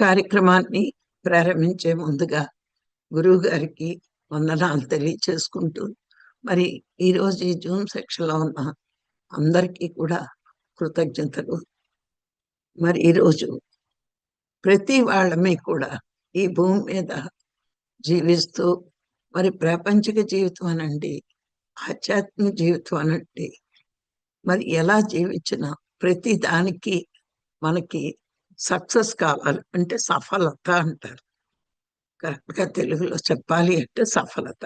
కార్యక్రమాన్ని ప్రారంభించే ముందుగా గురువు గారికి వందనాలు తెలియచేసుకుంటూ మరి ఈరోజు ఈ జూమ్ సెక్షన్లో ఉన్న అందరికీ కూడా కృతజ్ఞతలు. మరి ఈరోజు ప్రతి వాళ్ళమే కూడా ఈ భూమి మీద జీవిస్తూ మరి ప్రాపంచిక జీవితం అనండి ఆధ్యాత్మిక జీవితం అనండి మరి ఎలా జీవించినా ప్రతి దానికి మనకి సక్సెస్ కావాలి అంటే సఫలత అంటారు. కరెక్ట్గా తెలుగులో చెప్పాలి అంటే సఫలత.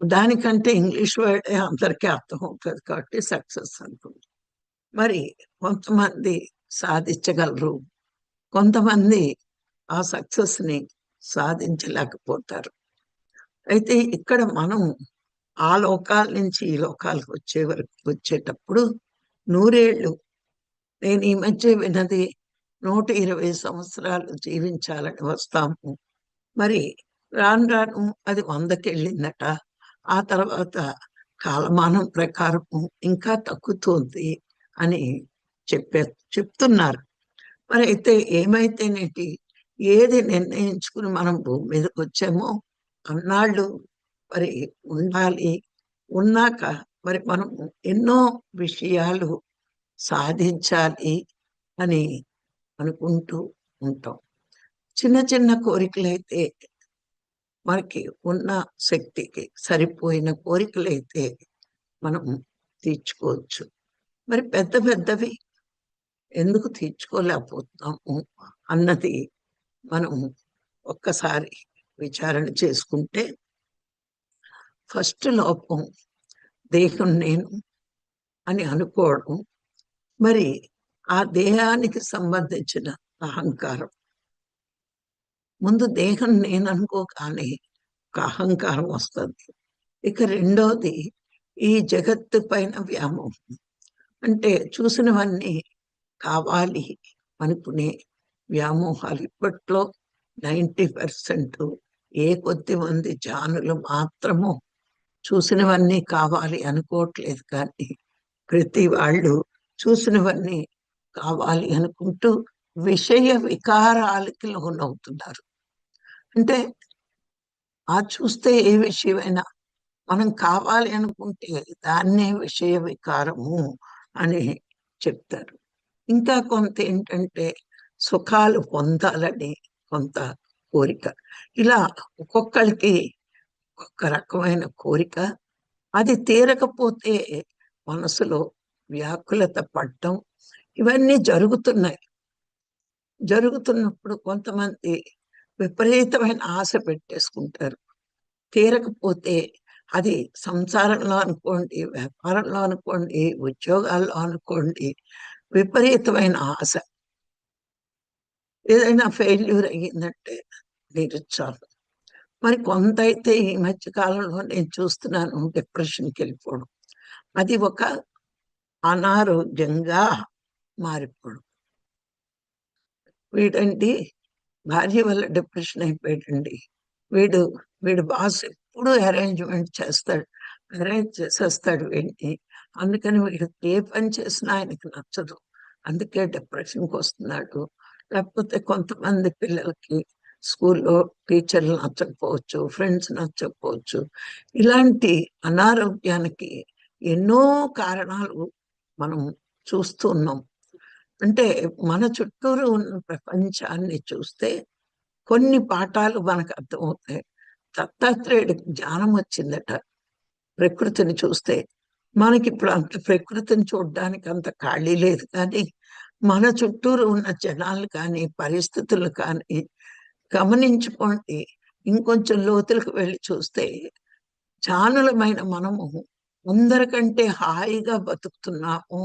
దానికంటే ఇంగ్లీష్ వర్డే అందరికీ అర్థం అవుతుంది కాబట్టి సక్సెస్ అనుకుంది మరి కొంతమంది సాధించగలరు. కొంతమంది ఆ సక్సెస్ని సాధించలేకపోతారు. అయితే ఇక్కడ మనం ఆ లోకాల నుంచి ఈ లోకాలకు వచ్చే వరకు వచ్చేటప్పుడు నూరేళ్ళు నేను ఈ మధ్య విన్నది నూట ఇరవై సంవత్సరాలు జీవించాలని వస్తాము. మరి రాను రాను అది వందకెళ్ళిందట ఆ తర్వాత కాలమానం ప్రకారం ఇంకా తగ్గుతుంది అని చెప్పే చెప్తున్నారు. మరి అయితే ఏమైతేనేటి ఏది నిర్ణయించుకుని మనం భూమి మీదకి వచ్చామో అన్నాళ్ళు మరి ఉండాలి. ఉన్నాక మరి మనం ఎన్నో విషయాలు సాధించాలి అని అనుకుంటూ ఉంటాం. చిన్న చిన్న కోరికలైతే మనకి ఉన్న శక్తికి సరిపోయిన కోరికలైతే మనం తీర్చుకోవచ్చు. మరి పెద్ద పెద్దవి ఎందుకు తీర్చుకోలేకపోతున్నాము అన్నది మనం ఒక్కసారి విచారణ చేసుకుంటే ఫస్ట్ లోపం దేహం నేను అని అనుకోవడం. మరి ఆ దేహానికి సంబంధించిన అహంకారం. ముందు దేహం నేను కానీ ఒక అహంకారం వస్తుంది. ఇక రెండోది ఈ జగత్తు పైన వ్యామోహం. అంటే చూసినవన్నీ కావాలి అనుకునే వ్యామోహాలు. ఇప్పట్లో నైంటీ పర్సెంట్ ఏ కొద్ది మంది జానులు మాత్రము చూసినవన్నీ కావాలి అనుకోవట్లేదు. కానీ ప్రతి వాళ్ళు చూసినవన్నీ కావాలి అనుకుంటూ విషయ వికారాలకి లోనవుతున్నారు. అంటే ఆ చూస్తే ఏ విషయమైనా మనం కావాలి అనుకుంటే దాన్నే విషయ వికారము అని చెప్తారు. ఇంకా కొంత ఏంటంటే సుఖాలు పొందాలని కొంత కోరిక. ఇలా ఒక్కొక్కరికి ఒక్కొక్క రకమైన కోరిక. అది తీరకపోతే మనసులో వ్యాకులత పడటం ఇవన్నీ జరుగుతున్నాయి. జరుగుతున్నప్పుడు కొంతమంది విపరీతమైన ఆశ పెట్టేసుకుంటారు. తీరకపోతే అది సంసారంలో అనుకోండి వ్యాపారంలో అనుకోండి ఉద్యోగాల్లో అనుకోండి విపరీతమైన ఆశ. ఏదైనా ఫెయిల్యూర్ అయ్యిందంటే నిరుత్సాహం మరి కొంత అయితే ఈ మధ్య కాలంలో నేను చూస్తున్నాను డిప్రెషన్కి వెళ్ళిపోవడం. అది ఒక అనారోగ్యంగా మారిపోవడం. వీడండి భార్య వల్ల డిప్రెషన్ అయిపోయాడండి. వీడు వీడు బాస్ ఎప్పుడు అరేంజ్మెంట్ చేస్తాడు అరేంజ్ చేసేస్తాడు వీడిని. అందుకని వీడు ఏ పని చేసినా ఆయనకి నచ్చదు. అందుకే డిప్రెషన్కి వస్తున్నాడు. లేకపోతే కొంతమంది పిల్లలకి స్కూల్లో టీచర్లు నచ్చకపోవచ్చు ఫ్రెండ్స్ నచ్చకపోవచ్చు. ఇలాంటి అనారోగ్యానికి ఎన్నో కారణాలు మనం చూస్తూ ఉన్నాం. అంటే మన చుట్టూరు ఉన్న ప్రపంచాన్ని చూస్తే కొన్ని పాఠాలు మనకు అర్థమవుతాయి. దత్తాత్రేయుడికి జ్ఞానం వచ్చిందట. ప్రకృతిని చూస్తే మనకి ఇప్పుడు అంత ప్రకృతిని చూడడానికి అంత ఖాళీ లేదు కానీ మన చుట్టూరు ఉన్న జనాలు కానీ పరిస్థితులు కానీ గమనించుకోండి. ఇంకొంచెం లోతులకు వెళ్ళి చూస్తే చానులమైన మనము అందరికంటే హాయిగా బతుకుతున్నాము.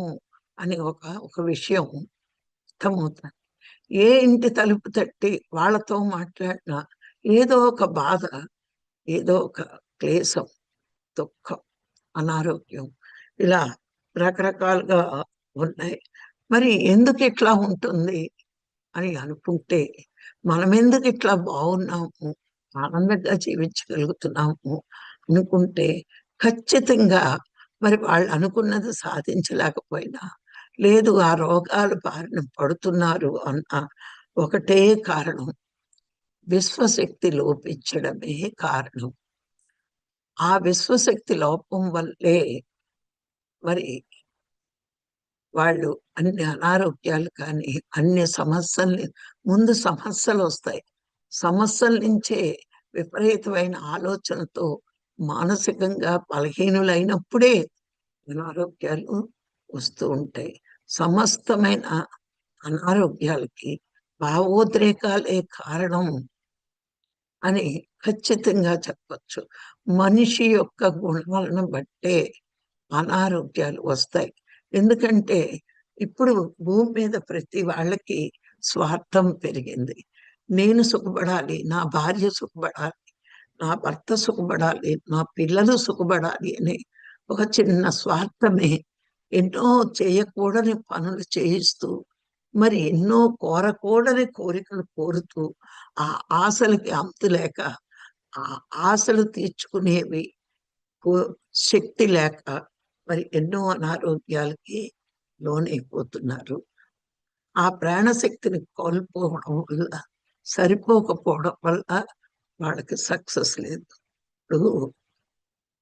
అని ఒక ఒక విషయం అర్థమవుతుంది. ఏ ఇంటి తలుపు తట్టి వాళ్ళతో మాట్లాడినా ఏదో ఒక బాధ ఏదో ఒక క్లేశం దుఃఖం అనారోగ్యం ఇలా రకరకాలుగా ఉన్నాయి. మరి ఎందుకు ఇట్లా ఉంటుంది అని అనుకుంటే మనం ఎందుకు ఇట్లా బాగున్నాము ఆనందంగా జీవించగలుగుతున్నాము అనుకుంటే ఖచ్చితంగా మరి వాళ్ళు అనుకున్నది సాధించలేకపోయినా లేదు ఆ రోగాలు బారిన పడుతున్నారు అన్న ఒకటే కారణం. విశ్వశక్తి లోపించడమే కారణం. ఆ విశ్వశక్తి లోపం వల్లే మరి వాళ్ళు అన్ని అనారోగ్యాలు కానీ అన్ని సమస్యల్ని ముందు సమస్యలు వస్తాయి. సమస్యల నుంచే విపరీతమైన ఆలోచనతో మానసికంగా బలహీనులైనప్పుడే అనారోగ్యాలు వస్తూ ఉంటాయి. సమస్తమైన అనారోగ్యాలకి భావోద్రేకాలే కారణం అని ఖచ్చితంగా చెప్పచ్చు. మనిషి యొక్క గుణాలను బట్టే అనారోగ్యాలు వస్తాయి. ఎందుకంటే ఇప్పుడు భూమి మీద ప్రతి వాళ్ళకి స్వార్థం పెరిగింది. నేను సుఖపడాలి నా భార్య సుఖపడాలి నా భర్త సుఖపడాలి నా పిల్లలు సుఖపడాలి అని ఒక చిన్న స్వార్థమే ఎన్నో చేయకూడని పనులు చేయిస్తూ మరి ఎన్నో కోరకూడని కోరికలు కోరుతూ ఆ ఆశలకి అంతు లేక ఆ ఆశలు తీర్చుకునేవి శక్తి లేక మరి ఎన్నో అనారోగ్యాలకి లోనైపోతున్నారు. ఆ ప్రాణశక్తిని కోల్పోవడం వల్ల సరిపోకపోవడం వల్ల వాళ్ళకి సక్సెస్ లేదు. ఇప్పుడు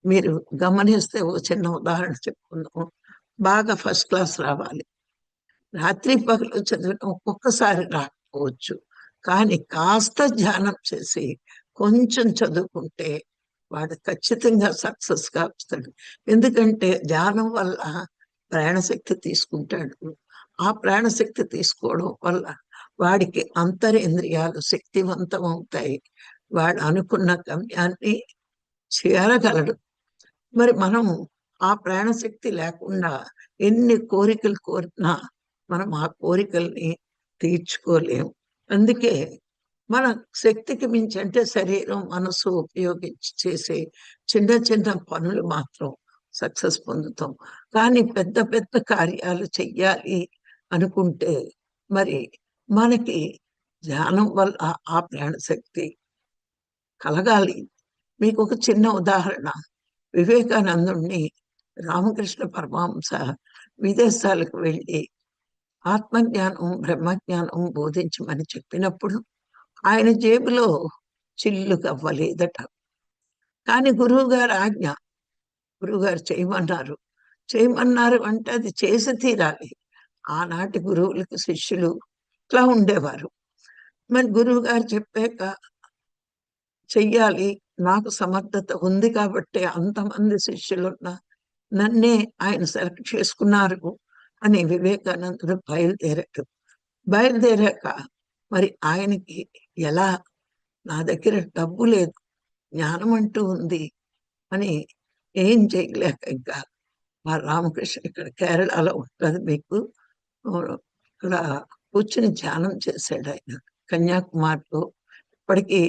మీరు గమనిస్తే ఓ చిన్న ఉదాహరణ చెప్పుకుందాం బాగా ఫస్ట్ క్లాస్ రావాలి. రాత్రి పగలు చదివిన ఒక్కొక్కసారి రాకపోవచ్చు. కానీ కాస్త ధ్యానం చేసి కొంచెం చదువుకుంటే వాడు ఖచ్చితంగా సక్సెస్గా ఎందుకంటే ధ్యానం వల్ల ప్రాణశక్తి తీసుకుంటాడు. ఆ ప్రాణశక్తి తీసుకోవడం వల్ల వాడికి అంతరేంద్రియాలు శక్తివంతం అవుతాయి వాడు అనుకున్న గమ్యాన్ని చేరగలడు. మరి మనం ఆ ప్రాణశక్తి లేకుండా ఎన్ని కోరికలు కోరినా మనం ఆ కోరికల్ని తీర్చుకోలేము. అందుకే మన శక్తికి మించి అంటే శరీరం మనసు ఉపయోగించి చేసే చిన్న చిన్న పనులు మాత్రం సక్సెస్ పొందుతాం. కానీ పెద్ద పెద్ద కార్యాలు చెయ్యాలి అనుకుంటే మరి మనకి ధ్యానం వల్ల ఆ ప్రాణశక్తి కలగాలి. మీకు ఒక చిన్న ఉదాహరణ. వివేకానందుణ్ణి రామకృష్ణ పరమాంస విదేశాలకు వెళ్ళి ఆత్మజ్ఞానం బ్రహ్మజ్ఞానం బోధించమని చెప్పినప్పుడు ఆయన జేబులో చిల్లుకవ్వలేదట కానీ గురువు గారు ఆజ్ఞ గురువుగారు చేయమన్నారు. చేయమన్నారు అంటే అది చేసి తీరాలి. ఆనాటి గురువులకు శిష్యులు ఇట్లా ఉండేవారు. మరి గురువు గారు చెప్పాక చెయ్యాలి నాకు సమర్థత ఉంది కాబట్టి అంతమంది శిష్యులున్నా నన్నే ఆయన సెలెక్ట్ చేసుకున్నారు అని వివేకానందుడు బయలుదేరాడు. బయలుదేరాక మరి ఆయనకి ఎలా? నా దగ్గర డబ్బు లేదు జ్ఞానం అంటూ ఉంది అని ఏం చేయలేక ఇంకా మా రామకృష్ణ ఇక్కడ కేరళలో ఉంటుంది మీకు. ఇక్కడ కూర్చుని ధ్యానం చేశాడు ఆయన కన్యాకుమారిలో. ఇప్పటికీ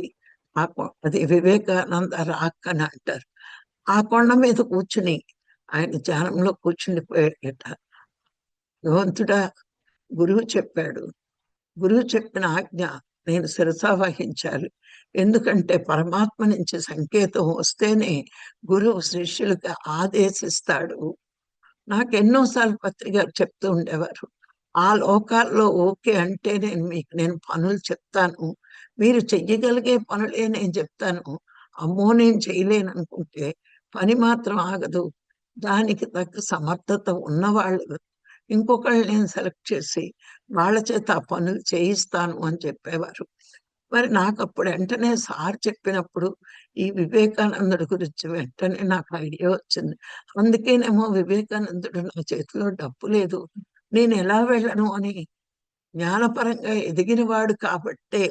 ఆ అది వివేకానంద రాక్ అని అంటారు. ఆ కొండ మీద కూర్చుని ఆయన ధ్యానంలో కూర్చుండిపోయాడట భగవంతుడా గురువు చెప్పాడు. గురువు చెప్పిన ఆజ్ఞ నేను శిరసా వహించాలి. ఎందుకంటే పరమాత్మ నుంచి సంకేతం వస్తేనే గురువు శిష్యులుగా ఆదేశిస్తాడు. నాకు ఎన్నోసార్లు పత్రిక చెప్తూ ఉండేవారు. ఆ లోకాల్లో ఓకే అంటే నేను మీకు నేను పనులు చెప్తాను. మీరు చెయ్యగలిగే పనులే నేను చెప్తాను. అమ్మో నేను చేయలేను అనుకుంటే పని మాత్రం ఆగదు. దానికి తగ్గ సమర్థత ఉన్నవాళ్ళు ఇంకొకళ్ళు నేను సెలెక్ట్ చేసి వాళ్ళ చేత ఆ పనులు చేయిస్తాను అని చెప్పేవారు. మరి నాకు అప్పుడు వెంటనే సార్ చెప్పినప్పుడు ఈ వివేకానందుడి గురించి వెంటనే నాకు ఐడియా వచ్చింది. అందుకేనేమో వివేకానందుడు నా చేతిలో డబ్బు లేదు. నేను ఎలా వెళ్ళను అని జ్ఞానపరంగా ఎదిగిన వాడు కాబట్టే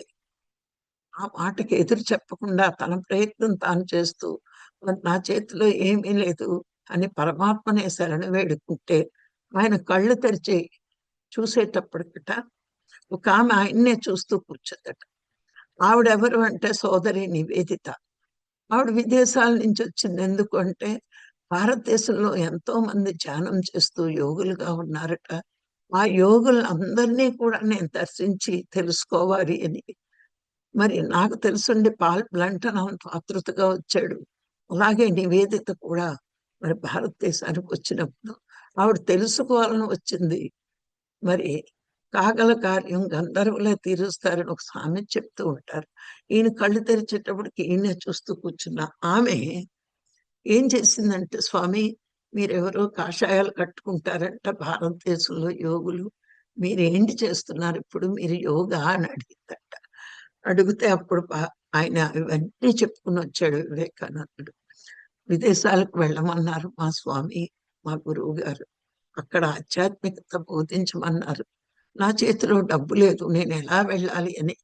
ఆ మాటకి ఎదురు చెప్పకుండా తన ప్రయత్నం తాను చేస్తూ నా చేతిలో ఏమీ లేదు. అని పరమాత్మనే శరణు వేడుకుంటే ఆయన కళ్ళు తెరిచి చూసేటప్పటికట ఒక ఆమె ఆయన్నే చూస్తూ కూర్చుందట. ఆవిడెవరు అంటే సోదరి నివేదిత ఆవిడ విదేశాల నుంచి వచ్చింది ఎందుకు అంటే భారతదేశంలో ఎంతో మంది ధ్యానం చేస్తూ యోగులుగా ఉన్నారట. ఆ యోగులు అందరినీ కూడా నేను దర్శించి తెలుసుకోవాలి అని. మరి నాకు తెలుసుండి పాల్ బ్లంటన్ ఆతృతగా వచ్చాడు. అలాగే నివేదిత కూడా మరి భారతదేశానికి వచ్చినప్పుడు ఆవిడ తెలుసుకోవాలని వచ్చింది. మరి కాగల కార్యం గంధర్వులే తీరుస్తారని ఒక స్వామి చెప్తూ ఉంటారు. ఈయన కళ్ళు తెరిచేటప్పటికి ఈయన చూస్తూ కూర్చున్న ఆమె ఏం చేసిందంటే స్వామి మీరెవరో కాషాయాలు కట్టుకుంటారంట భారతదేశంలో యోగులు. మీరేంటి చేస్తున్నారు? ఇప్పుడు మీరు యోగా అని అడిగిందట. అడిగితే అప్పుడు ఆయన ఇవన్నీ చెప్పుకుని వచ్చాడు వివేకానందుడు. విదేశాలకు వెళ్ళమన్నారు మా స్వామి మా గురువు గారు అక్కడ ఆధ్యాత్మికత బోధించమన్నారు. నా చేతిలో డబ్బు లేదు నేను ఎలా వెళ్ళాలి అని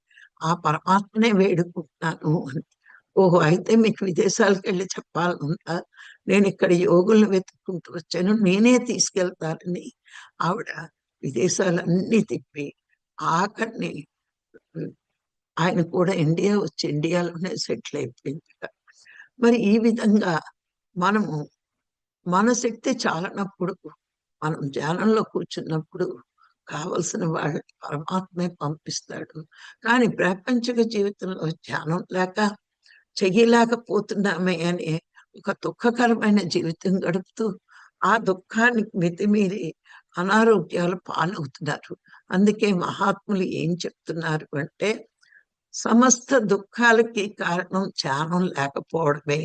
ఆ పరమాత్మనే వేడుకుంటున్నాను అని. ఓహో అయితే మీకు విదేశాలకు వెళ్ళి చెప్పాలనుందా? నేను ఇక్కడ యోగులను వెతుక్కుంటూ వచ్చాను నేనే తీసుకెళ్తానని. ఆవిడ విదేశాలన్నీ తిప్పి ఆఖరిని ఆయన కూడా ఇండియా వచ్చి ఇండియాలోనే సెటిల్ అయిపోయింది మరి ఈ విధంగా మనము మన శక్తి చాలనప్పుడు మనం ధ్యానంలో కూర్చున్నప్పుడు కావలసిన వాళ్ళ పరమాత్మే పంపిస్తాడు. కానీ ప్రాపంచిక జీవితంలో ధ్యానం లేక చెయ్యలేకపోతున్నామే అని ఒక దుఃఖకరమైన జీవితం గడుపుతూ ఆ దుఃఖానికి మితిమీరి అనారోగ్యాలు పాలవుతున్నారు. అందుకే మహాత్ములు ఏం చెప్తున్నారు అంటే సమస్త దుఃఖాలకి కారణం ధ్యానం లేకపోవడమే.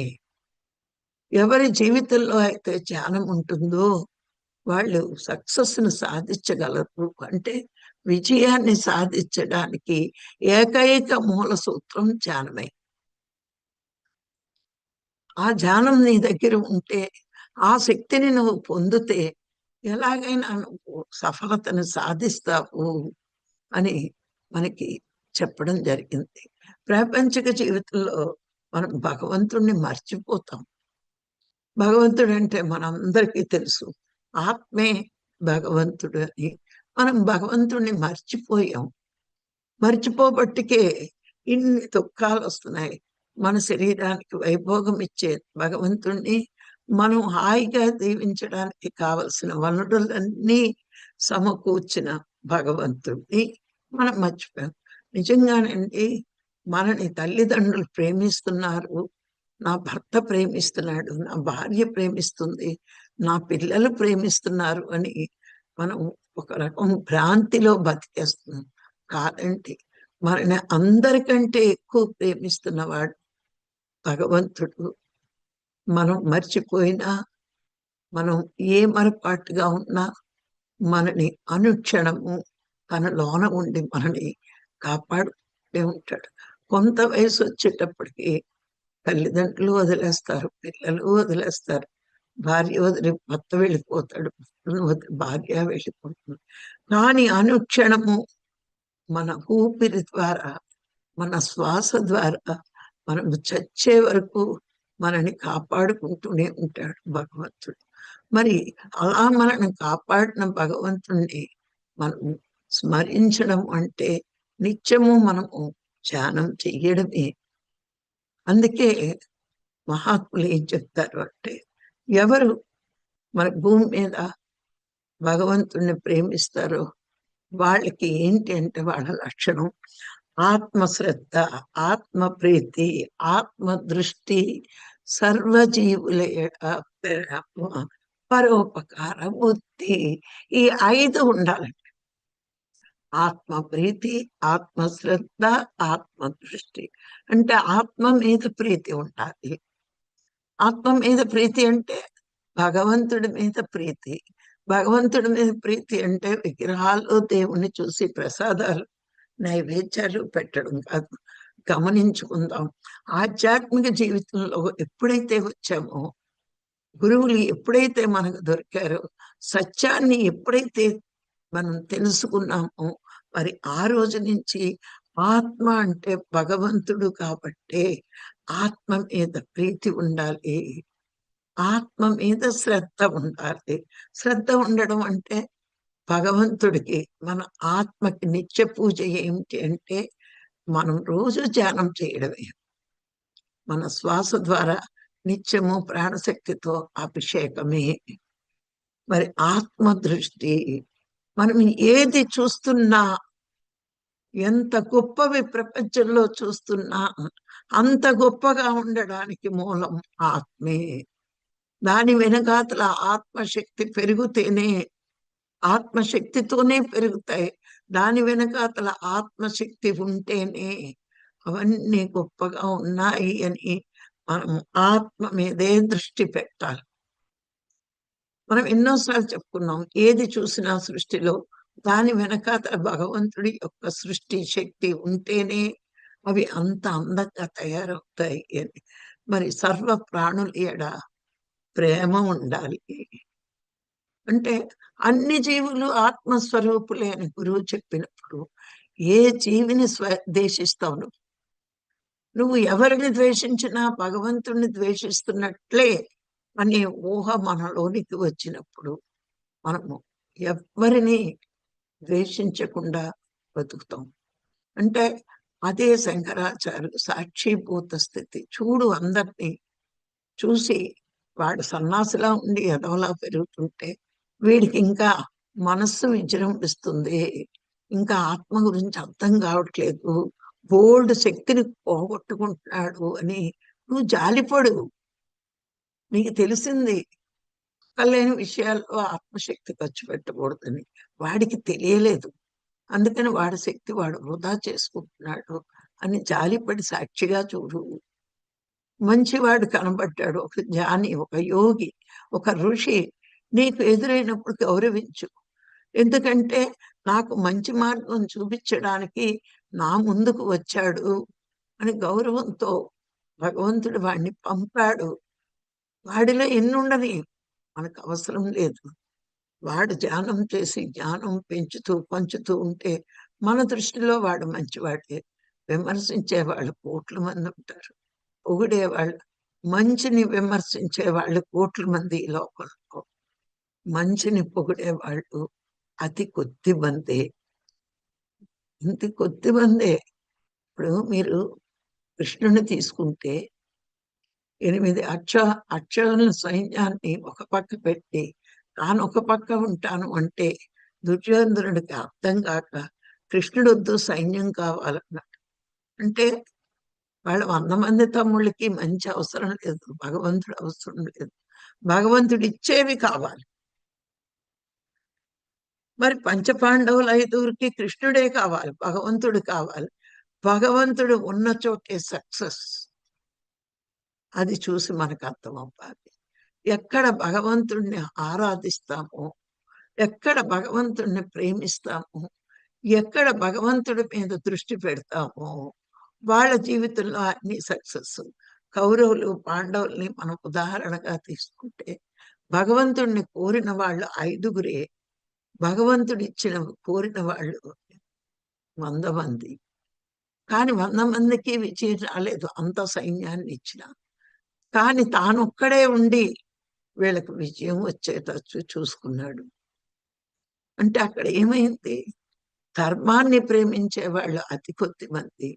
ఎవరి జీవితంలో అయితే ధ్యానం ఉంటుందో వాళ్ళు సక్సెస్ను సాధించగలరు. అంటే విజయాన్ని సాధించడానికి ఏకైక మూల సూత్రం ధ్యానమే. ఆ ధ్యానం నీ దగ్గర ఉంటే ఆ శక్తిని నువ్వు పొందితే ఎలాగైనా నువ్వు సఫలతను సాధిస్తావు అని మనకి చెప్పడం జరిగింది. ప్రాపంచిక జీవితంలో మనం భగవంతుణ్ణి మర్చిపోతాం. భగవంతుడు అంటే మనందరికీ తెలుసు. ఆత్మే భగవంతుడు అని. మనం భగవంతుణ్ణి మర్చిపోయాం. మర్చిపోబట్టికే ఇన్ని దుఃఖాలు వస్తున్నాయి. మన శరీరానికి వైభోగం ఇచ్చే భగవంతుణ్ణి మనం హాయిగా దీవించడానికి కావలసిన వనరులన్నీ సమకూర్చిన భగవంతుడిని మనం మర్చిపోయాం. నిజంగానండి మనని తల్లిదండ్రులు ప్రేమిస్తున్నారు నా భర్త ప్రేమిస్తున్నాడు నా భార్య ప్రేమిస్తుంది నా పిల్లలు ప్రేమిస్తున్నారు అని మనం ఒక రకం భ్రాంతిలో బతికేస్తున్నాం. కాదండి మనని అందరికంటే ఎక్కువ ప్రేమిస్తున్నవాడు భగవంతుడు. మనం మర్చిపోయినా మనం ఏ మరపాటుగా ఉన్నా మనని అనుక్షణము తన లోన ఉండి మనని కాపాడుతూనే ఉంటాడు. కొంత వయసు వచ్చేటప్పటికి తల్లిదండ్రులు వదిలేస్తారు పిల్లలు వదిలేస్తారు. భార్య వదిలి భర్త వెళ్ళిపోతాడు వదిలి భార్య వెళ్ళిపోతుంది. కానీ అనుక్షణము మన ఊపిరి ద్వారా మన శ్వాస ద్వారా మనం చచ్చే వరకు మనని కాపాడుకుంటూనే ఉంటాడు భగవంతుడు. మరి అలా మనల్ని కాపాడిన భగవంతుణ్ణి మనం స్మరించడం అంటే నిత్యము మనము ధ్యానం చెయ్యడమే. అందుకే మహాత్ములు ఏం చెప్తారు అంటే ఎవరు మన భూమి మీద భగవంతుణ్ణి ప్రేమిస్తారో వాళ్ళకి ఏంటి అంటే వాళ్ళ లక్షణం ఆత్మశ్రద్ధ ఆత్మ ప్రీతి ఆత్మ దృష్టి సర్వజీవుల పరోపకార బుద్ధి. ఈ ఐదు ఉండాలండి ఆత్మ ప్రీతి ఆత్మ శ్రద్ధ ఆత్మ దృష్టి అంటే ఆత్మ మీద ప్రీతి ఉండాలి. ఆత్మ మీద ప్రీతి అంటే భగవంతుడి మీద ప్రీతి. భగవంతుడి మీద ప్రీతి అంటే విగ్రహాలు దేవుణ్ణి చూసి ప్రసాదాలు నైవేద్యాలు పెట్టడం కాదు. గమనించుకుందాం. ఆధ్యాత్మిక జీవితంలో ఎప్పుడైతే వచ్చామో గురువులు ఎప్పుడైతే మనకు దొరికారో సత్యాన్ని ఎప్పుడైతే మనం తెలుసుకున్నామో మరి ఆ రోజు నుంచి ఆత్మ అంటే భగవంతుడు కాబట్టి ఆత్మ మీద ప్రీతి ఉండాలి. ఆత్మ మీద శ్రద్ధ ఉండాలి. శ్రద్ధ ఉండడం అంటే భగవంతుడికి మన ఆత్మకి నిత్య పూజ ఏమిటి అంటే మనం రోజు ధ్యానం చేయడమే. మన శ్వాస ద్వారా నిత్యము ప్రాణశక్తితో అభిషేకమే. మరి ఆత్మ దృష్టి మనం ఏది చూస్తున్నా ఎంత గొప్పవి ప్రపంచంలో చూస్తున్నా అంత గొప్పగా ఉండడానికి మూలం ఆత్మే. దాని వెనకాతల ఆత్మశక్తి పెరిగితేనే ఆత్మశక్తితోనే పెరుగుతాయి. దాని వెనకాతల ఆత్మశక్తి ఉంటేనే అవన్నీ గొప్పగా ఉన్నాయి అని మనం ఆత్మ మీదే దృష్టి పెట్టాలి. మనం ఎన్నోసార్లు చెప్పుకున్నాం ఏది చూసినా సృష్టిలో దాని వెనకాతల భగవంతుడి యొక్క సృష్టి శక్తి ఉంటేనే అవి అంత అందంగా తయారవుతాయి అని. మరి సర్వ ప్రాణుల ఎడ ప్రేమ ఉండాలి. అంటే అన్ని జీవులు ఆత్మస్వరూపులే అని గురువు చెప్పినప్పుడు ఏ జీవిని స్వ ద్వేషిస్తావు నువ్వు? నువ్వు ఎవరిని ద్వేషించినా భగవంతుడిని ద్వేషిస్తున్నట్లే అనే ఊహ మనలోనికి వచ్చినప్పుడు మనము ఎవరిని ద్వేషించకుండా బతుకుతాం. అంటే అదే శంకరాచార్య సాక్షిభూత స్థితి. చూడు అందరినీ చూసి వాడు సన్నాసిలా ఉండి ఎదవలా పెరుగుతుంటే వీడికి ఇంకా మనస్సు విజృంభిస్తుంది. ఇంకా ఆత్మ గురించి అర్థం కావట్లేదు. బోల్డ్ శక్తిని పోగొట్టుకుంటున్నాడు అని నువ్వు జాలిపడు. నీకు తెలిసింది లేని విషయాల్లో ఆత్మశక్తి ఖర్చు పెట్టకూడదని వాడికి తెలియలేదు. అందుకని వాడి శక్తి వాడు వృధా చేసుకుంటున్నాడు అని జాలిపడి సాక్షిగా చూడు. మంచివాడు కనబడ్డాడు. ఒక జ్ఞాని ఒక యోగి ఒక ఋషి. నీకు ఎదురైనప్పుడు గౌరవించు. ఎందుకంటే నాకు మంచి మార్గం చూపించడానికి నా ముందుకు వచ్చాడు అని గౌరవంతో భగవంతుడు వాడిని పంపాడు. వాడిలో ఎన్నుండని మనకు అవసరం లేదు. వాడు ధ్యానం చేసి జ్ఞానం పెంచుతూ పంచుతూ ఉంటే మన దృష్టిలో వాడు మంచివాడే. విమర్శించే వాళ్ళు కోట్ల మంది ఉంటారు. పొగిడే వాళ్ళు మంచిని విమర్శించే వాళ్ళు కోట్ల మంది ఈ లోకంలో. మంచిని పొగిడే వాళ్ళు అతి కొద్ది మందే. ఇంత కొద్ది మందే. ఇప్పుడు మీరు కృష్ణుని తీసుకుంటే ఎనిమిది అక్ష అక్షరాల సైన్యాన్ని ఒక పక్క పెట్టి తాను ఒక పక్క ఉంటాను అంటే దుర్యోధనుడికి అర్థం కాక కృష్ణుడు వద్దు సైన్యం కావాలన్నాడు అంటే వాళ్ళ వంద మంది తమ్ముళ్ళకి మంచి అవసరం లేదు భగవంతుడు అవసరం లేదు. భగవంతుడు ఇచ్చేవి కావాలి. మరి పంచపాండవులు ఐదుగురికి కృష్ణుడే కావాలి భగవంతుడు కావాలి. భగవంతుడు ఉన్న చోటే సక్సెస్. అది చూసి మనకు అర్థం అవ్వాలి ఎక్కడ భగవంతుణ్ణి ఆరాధిస్తామో ఎక్కడ భగవంతుణ్ణి ప్రేమిస్తామో ఎక్కడ భగవంతుడి మీద దృష్టి పెడతామో వాళ్ళ జీవితంలో అన్ని సక్సెస్. కౌరవులు పాండవుల్ని మనం ఉదాహరణగా తీసుకుంటే భగవంతుణ్ణి కోరిన వాళ్ళు ఐదుగురే భగవంతుడిచ్చిన కోరిన వాళ్ళు వంద మంది. కానీ వంద మందికి విజయం రాలేదు అంత సైన్యాన్ని ఇచ్చినా. కానీ తానొక్కడే ఉండి వీళ్ళకి విజయం వచ్చేటచ్చు చూసుకున్నాడు. అంటే అక్కడ ఏమైంది? ధర్మాన్ని ప్రేమించే వాళ్ళు అతి కొద్ది మంది.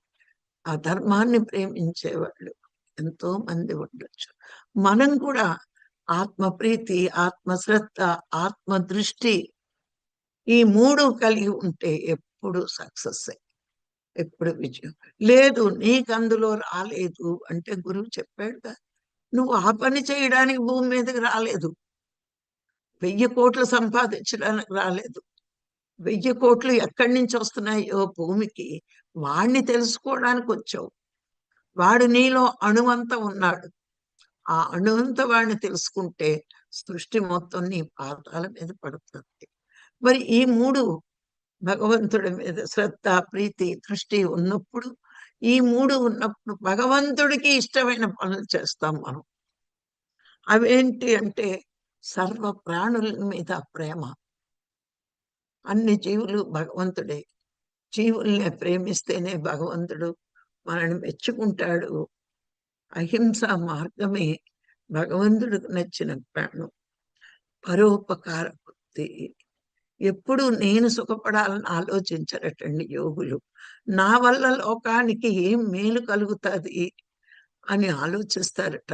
ఆ ధర్మాన్ని ప్రేమించే వాళ్ళు ఎంతో మంది ఉండొచ్చు. మనం కూడా ఆత్మప్రీతి ఆత్మశ్రద్ధ ఆత్మ దృష్టి ఈ మూడు కలిగి ఉంటే ఎప్పుడు సక్సెస్ ఎప్పుడు విజయం. లేదు నీకు అందులో రాలేదు అంటే గురువు చెప్పాడుగా నువ్వు ఆ పని చేయడానికి భూమి మీదకి రాలేదు. వెయ్యి కోట్లు సంపాదించడానికి రాలేదు. వెయ్యి కోట్లు ఎక్కడి నుంచి వస్తున్నాయో భూమికి వాడిని తెలుసుకోవడానికి వచ్చావు. వాడు నీలో అణువంత ఉన్నాడు. ఆ అణువంత వాడిని తెలుసుకుంటే సృష్టి మొత్తం నీ పాదాల మీద పడుతుంది. మరి ఈ మూడు భగవంతుడి మీద శ్రద్ధ ప్రీతి దృష్టి ఉన్నప్పుడు ఈ మూడు ఉన్నప్పుడు భగవంతుడికి ఇష్టమైన పనులు చేస్తాం మనం. అవేంటి అంటే సర్వ ప్రాణుల మీద ప్రేమ. అన్ని జీవులు భగవంతుడే. జీవుల్ని ప్రేమిస్తేనే భగవంతుడు మనల్ని మెచ్చుకుంటాడు. అహింస మార్గమే భగవంతుడికి నచ్చిన ప్రాణం. పరోపకార బుద్ధి. ఎప్పుడు నేను సుఖపడాలని ఆలోచించరటండి యోగులు. నా వల్ల లోకానికి ఏం మేలు కలుగుతుంది అని ఆలోచిస్తారట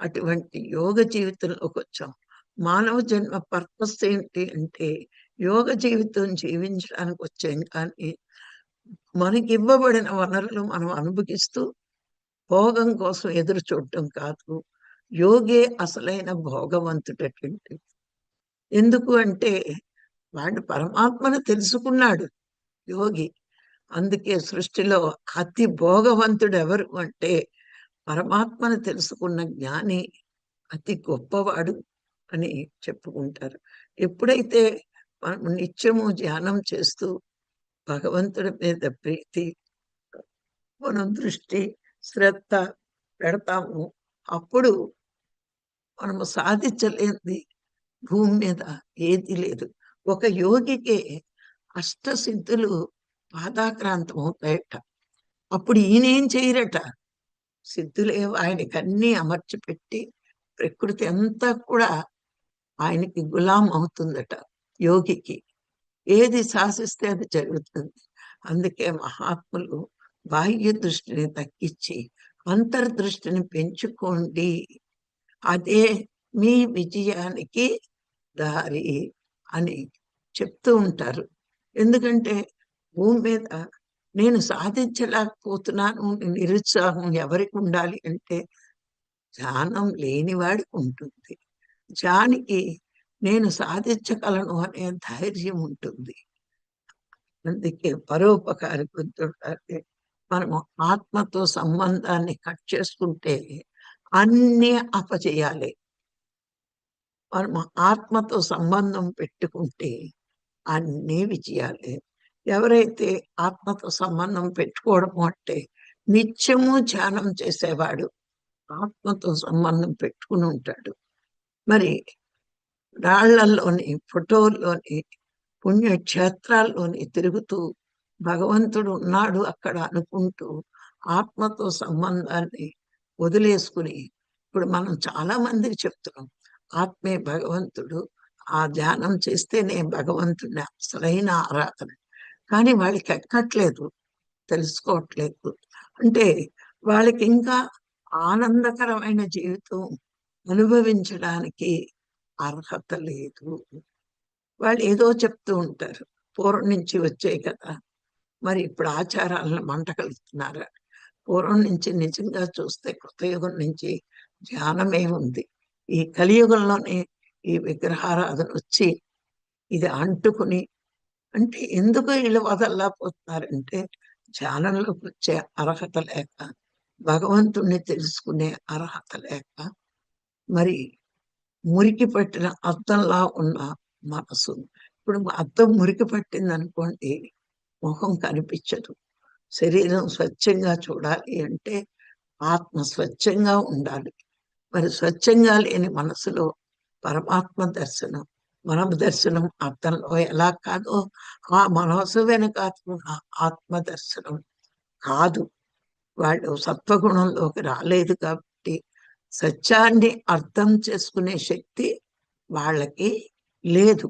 అటువంటి యోగ జీవితంలోకి వచ్చాం మానవ జన్మ పర్పస్ ఏంటి అంటే యోగ జీవితం జీవించడానికి వచ్చాం కానీ మనకి ఇవ్వబడిన వనరులు మనం అనుభవిస్తూ భోగం కోసం ఎదురు చూడటం కాదు. యోగే అసలైన భోగవంతుడటువంటి ఎందుకు అంటే వాడు పరమాత్మను తెలుసుకున్నాడు యోగి. అందుకే సృష్టిలో అతి భోగవంతుడు ఎవరు అంటే పరమాత్మను తెలుసుకున్న జ్ఞాని అతి గొప్పవాడు అని చెప్పుకుంటారు. ఎప్పుడైతే మనం నిత్యము ధ్యానం చేస్తూ భగవంతుడి మీద ప్రీతి మనం దృష్టి శ్రద్ధ పెడతాము అప్పుడు మనము సాధించలేని భూమి మీద ఏది లేదు. ఒక యోగికి అష్టసిద్ధులు పాదాక్రాంతం అవుతాయట అప్పుడు ఈయనేం చేయరట? సిద్ధులే ఆయనకి అన్ని అమర్చి పెట్టి ప్రకృతి అంతా కూడా ఆయనకి గులాం అవుతుందట యోగికి. ఏది శాసిస్తే అది జరుగుతుంది. అందుకే మహాత్ములు బాహ్య దృష్టిని తగ్గించి అంతర్దృష్టిని పెంచుకోండి. అదే మీ విజయానికి దారి. అని చెప్తూ ఉంటారు. ఎందుకంటే భూమి మీద నేను సాధించలేకపోతున్నాను నిరుత్సాహం ఎవరికి ఉండాలి అంటే ధ్యానం లేనివాడికి ఉంటుంది. జానికి నేను సాధించగలను అనే ధైర్యం ఉంటుంది. అందుకే పరోపకారి బుద్ధుడు మనము ఆత్మతో సంబంధాన్ని కట్ చేసుకుంటే అన్ని అపజయాలే. మనం ఆత్మతో సంబంధం పెట్టుకుంటే అన్నీ విజయాలే. ఎవరైతే ఆత్మతో సంబంధం పెట్టుకోవడం అంటే నిత్యము ధ్యానం చేసేవాడు ఆత్మతో సంబంధం పెట్టుకుని ఉంటాడు. మరి రాళ్ళలోని ఫోటోల్లోని పుణ్యక్షేత్రాల్లోని తిరుగుతూ భగవంతుడు ఉన్నాడు అక్కడ అనుకుంటూ ఆత్మతో సంబంధాన్ని వదిలేసుకుని ఇప్పుడు మనం చాలా మందికి చెప్తున్నాం. ఆత్మే భగవంతుడు. ఆ ధ్యానం చేస్తేనే భగవంతుని అసలైన ఆరాధన. కానీ వాళ్ళకి ఎక్కట్లేదు తెలుసుకోవట్లేదు. అంటే వాళ్ళకి ఇంకా ఆనందకరమైన జీవితం అనుభవించడానికి అర్హత లేదు. వాళ్ళు ఏదో చెప్తూ ఉంటారు పూర్వం నుంచి వచ్చాయి కదా మరి ఇప్పుడు ఆచారాలను మంట కలుగుతున్నారా పూర్వం నుంచి నిజంగా చూస్తే కృతయుగం నుంచి ధ్యానమే ఉంది. ఈ కలియుగంలోనే ఈ విగ్రహారాధన వచ్చి ఇది అంటుకుని అంటే ఎందుకు వీళ్ళు వదల్లాపోతున్నారంటే ధ్యానంలోకి వచ్చే అర్హత లేక భగవంతుణ్ణి తెలుసుకునే అర్హత లేక మరి మురికి పట్టిన అద్దంలా ఉన్న మనసు. ఇప్పుడు అద్దం మురికి పట్టింది అనుకోండి ముఖం కనిపించదు. శరీరం స్వచ్ఛంగా చూడాలి అంటే ఆత్మ స్వచ్ఛంగా ఉండాలి. మరి స్వచ్ఛంగా లేని మనసులో పరమాత్మ దర్శనం మనం దర్శనం అర్థంలో ఎలా కాదో ఆ మనసు వెనుక ఆత్మ దర్శనం కాదు. వాళ్ళు సత్వగుణంలోకి రాలేదు కాబట్టి సత్యాన్ని అర్థం చేసుకునే శక్తి వాళ్ళకి లేదు.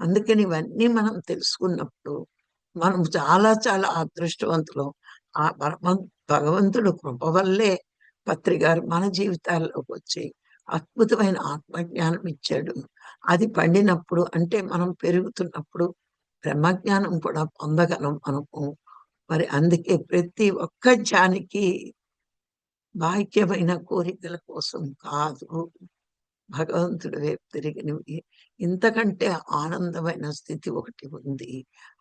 అందుకని ఇవన్నీ మనం తెలుసుకున్నప్పుడు మనం చాలా చాలా అదృష్టవంతులు. ఆ పరమ భగవంతుడు కృప వల్లే పత్రికారు మన జీవితాల్లోకి వచ్చి అద్భుతమైన ఆత్మజ్ఞానం ఇచ్చాడు. అది పండినప్పుడు అంటే మనం పెరుగుతున్నప్పుడు బ్రహ్మజ్ఞానం కూడా పొందగలం మనము మరి అందుకే ప్రతి ఒక్క జానికి బాహ్యమైన కోరికల కోసం కాదు. భగవంతుడు వైపు తిరిగినవి ఇంతకంటే ఆనందమైన స్థితి ఒకటి ఉంది.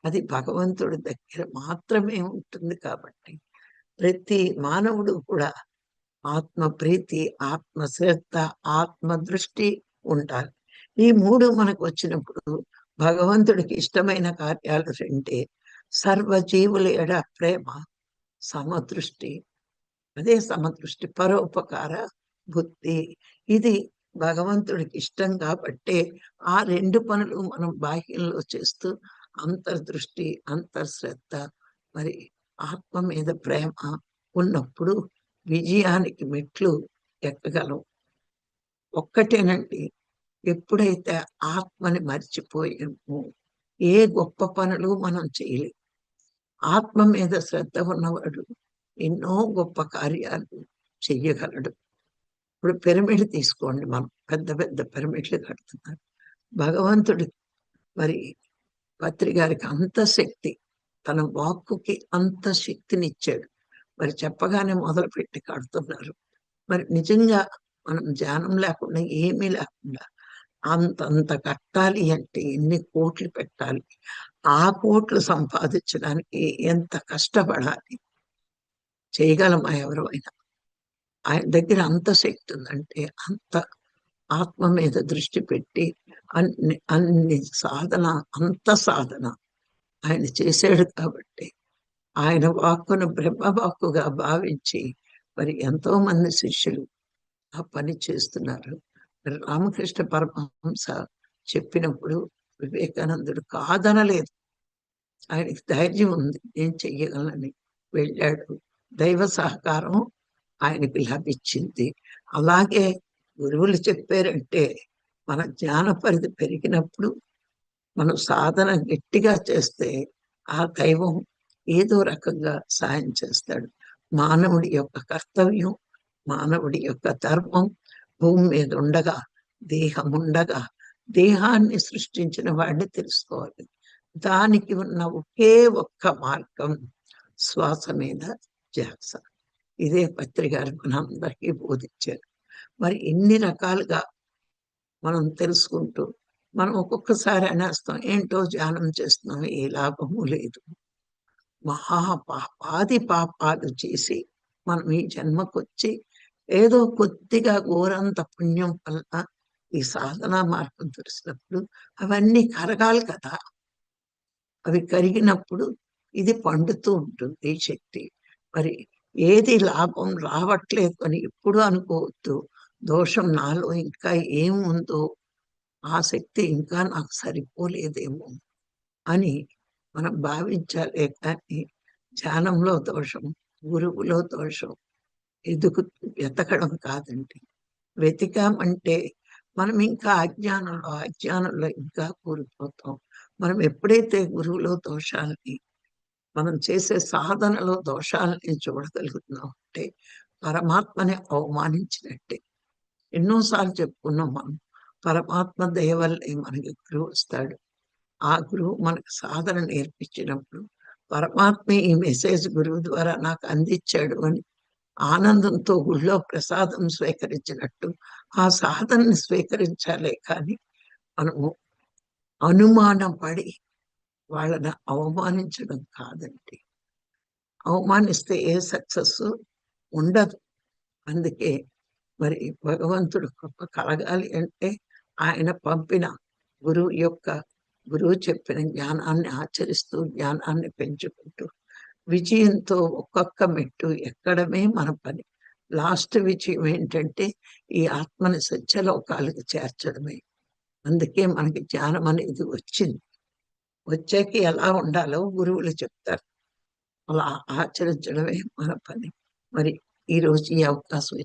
అది భగవంతుడి దగ్గర మాత్రమే ఉంటుంది కాబట్టి ప్రతి మానవుడు కూడా ఆత్మ ప్రీతి ఆత్మ శ్రద్ధ ఆత్మ దృష్టి ఉండాలి ఈ మూడు మనకు వచ్చినప్పుడు భగవంతుడికి ఇష్టమైన కార్యాలు రెండే సర్వజీవుల ఎడ ప్రేమ సమదృష్టి అదే సమదృష్టి పరోపకార బుద్ధి. ఇది భగవంతుడికి ఇష్టం కాబట్టే ఆ రెండు పనులు మనం బాహ్యంలో చేస్తూ అంతర్దృష్టి అంతర్శ్రద్ధ మరి ఆత్మ మీద ప్రేమ ఉన్నప్పుడు విజయానికి మెట్లు ఎక్కగలం ఒక్కటేనండి ఎప్పుడైతే ఆత్మని మర్చిపోయామో ఏ గొప్ప పనులు మనం చేయలేము ఆత్మ మీద శ్రద్ధ ఉన్నవాడు ఎన్నో గొప్ప కార్యాలు చెయ్యగలడు ఇప్పుడు పిరమిడ్ తీసుకోండి మనం పెద్ద పెద్ద పిరమిడ్లు కడుతున్నారు. భగవంతుడి మరి పత్రి గారికి అంత శక్తి తన వాక్కుకి అంత శక్తినిచ్చాడు. మరి చెప్పగానే మొదలుపెట్టి కడుతున్నారు. మరి నిజంగా మనం ధ్యానం లేకుండా ఏమీ లేకుండా అంతంత కట్టాలి అంటే ఎన్ని కోట్లు పెట్టాలి? ఆ కోట్లు సంపాదించడానికి ఎంత కష్టపడాలి? చేయగలమా ఎవరైనా? ఆయన దగ్గర అంత శక్తి ఉందంటే అంత ఆత్మ మీద దృష్టి పెట్టి అన్ని అన్ని సాధన అంత సాధన ఆయన చేశాడు కాబట్టి ఆయన వాక్కును బ్రహ్మవాక్కుగా భావించి మరి ఎంతో మంది శిష్యులు ఆ పని చేస్తున్నారు. రామకృష్ణ పరమహంస చెప్పినప్పుడు వివేకానందుడు కాదనలేదు. ఆయనకి ధైర్యం ఉంది. నేను చెయ్యగలని? వెళ్ళాడు. దైవ సహకారం ఆయనకి లభించింది. అలాగే గురువులు చెప్పారంటే మన జ్ఞాన పరిధి పెరిగినప్పుడు మనం సాధన గట్టిగా చేస్తే ఆ దైవం ఏదో రకంగా సాయం చేస్తాడు. మానవుడి యొక్క కర్తవ్యం మానవుడి యొక్క ధర్మం భూమి మీద ఉండగా దేహం ఉండగా దేహాన్ని సృష్టించిన వాడిని తెలుసుకోవాలి. దానికి ఉన్న ఒకే ఒక్క మార్గం శ్వాస మీద జాస ఇదే పత్రికారు మనందరికీ బోధించారు మరి ఎన్ని రకాలుగా మనం తెలుసుకుంటూ మనం ఒక్కొక్కసారి అనేస్తాం ఏంటో ధ్యానం చేస్తున్నాం ఏ లాభము లేదు. మహాపాపాది పాపాలు చేసి మనం ఈ జన్మకొచ్చి ఏదో కొద్దిగా ఘోరంత పుణ్యం వల్ల ఈ సాధన మార్గం తెలిసినప్పుడు అవన్నీ కరగాలి కదా. అవి కరిగినప్పుడు ఇది పండుతూ ఉంటుంది శక్తి. మరి ఏది లాభం రావట్లేదు అని ఎప్పుడు అనుకోవద్దు. దోషం నాలో ఇంకా ఏముందో ఆ శక్తి ఇంకా నాకు సరిపోలేదేమో అని మనం భావించాలే కానీ ధ్యానంలో దోషం గురువులో దోషం ఎదుగు వెతకడం కాదండి. వెతికామంటే మనం ఇంకా అజ్ఞానంలో అజ్ఞానంలో ఇంకా కూలిపోతాం. మనం ఎప్పుడైతే గురువులో దోషాలని మనం చేసే సాధనలో దోషాలని చూడగలుగుతున్నాం అంటే పరమాత్మని అవమానించినట్టే. ఎన్నోసార్లు చెప్పుకున్నాం మనం పరమాత్మ దయవల్లే మనకి గురువు వస్తాడు. ఆ గురువు మనకు సాధన నేర్పించినప్పుడు పరమాత్మ ఈ మెసేజ్ గురువు ద్వారా నాకు అందించాడు అని ఆనందంతో గుళ్ళో ప్రసాదం స్వీకరించినట్టు ఆ సాధనని స్వీకరించాలే కానీ మనము అనుమానం పడి వాళ్ళని అవమానించడం కాదండి. అవమానిస్తే ఏ సక్సెస్ ఉండదు. అందుకే మరి భగవంతుడు కృప కలగాలి అంటే ఆయన పంపిన గురువు యొక్క గురువు చెప్పిన జ్ఞానాన్ని ఆచరిస్తూ జ్ఞానాన్ని పెంచుకుంటూ విజయంతో ఒక్కొక్క మెట్టు ఎక్కడమే మన పని. లాస్ట్ విజయం ఏంటంటే ఈ ఆత్మని సత్యలోకాలకు చేర్చడమే. అందుకే మనకి జ్ఞానం అనేది వచ్చింది. వచ్చాక ఎలా ఉండాలో గురువులు చెప్తారు. అలా ఆచరించడమే మన పని. మరి ఈరోజు ఈ అవకాశం